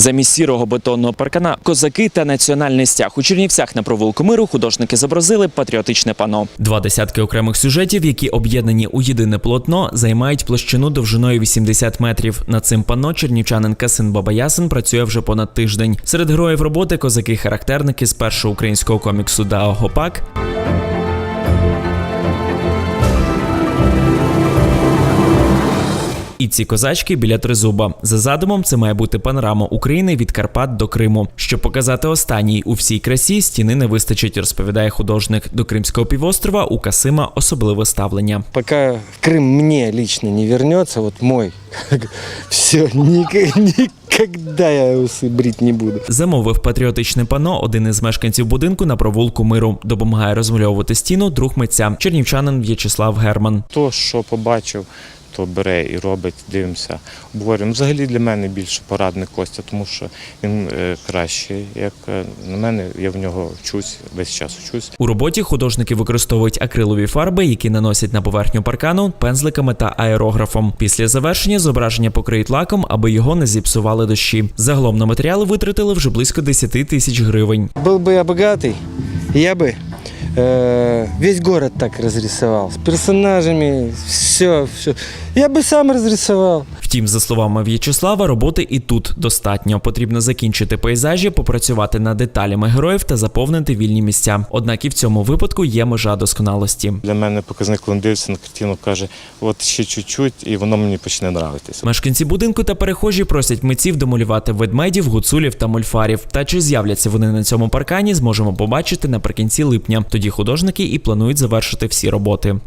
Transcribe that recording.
Замість сірого бетонного паркана козаки та національний стяг у Чернівцях на провулку миру художники зобразили патріотичне пано. Два десятки окремих сюжетів, які об'єднані у єдине полотно, займають площину довжиною 80 метрів. Над цим пано чернівчанин Касин Бабаясин працює вже понад тиждень. Серед героїв роботи козаки-характерники з першого українського коміксу Дао Гопак. І ці козачки біля тризуба. За задумом, це має бути панорама України від Карпат до Криму. Щоб показати останній у всій красі, стіни не вистачить, розповідає художник. До Кримського півострова у Касима особливе ставлення. Пока Крым мне лично не вернется, вот мой, все, никогда я усы брить не буду. Замовив патріотичне пано один із мешканців будинку на провулку миру. Допомагає розмальовувати стіну друг митця, чернівчанин В'ячеслав Герман. То, що побачив, то бере і робить, дивимося, обговорюємо. Взагалі для мене більше порадник Костя, тому що він е, кращий. Як е, на мене, я в нього вчусь, весь час вчусь. У роботі художники використовують акрилові фарби, які наносять на поверхню паркану пензликами та аерографом. Після завершення зображення покриють лаком, аби його не зіпсували дощі. Загалом на матеріали витратили вже близько 10 тисяч гривень. Был бы я богатый, я бы э, весь город так разрисовал. С персонажами, все, все. Я бы сам разрисовал. Втім, за словами В'ячеслава, роботи і тут достатньо. Потрібно закінчити пейзажі, попрацювати над деталями героїв та заповнити вільні місця. Однак і в цьому випадку є межа досконалості. Для мене показник, коли дивиться на картину, каже, от ще чуть-чуть, і воно мені почне нравитися. Мешканці будинку та перехожі просять митців домалювати ведмедів, гуцулів та мульфарів. Та чи з'являться вони на цьому паркані, зможемо побачити наприкінці липня. Тоді художники і планують завершити всі роботи.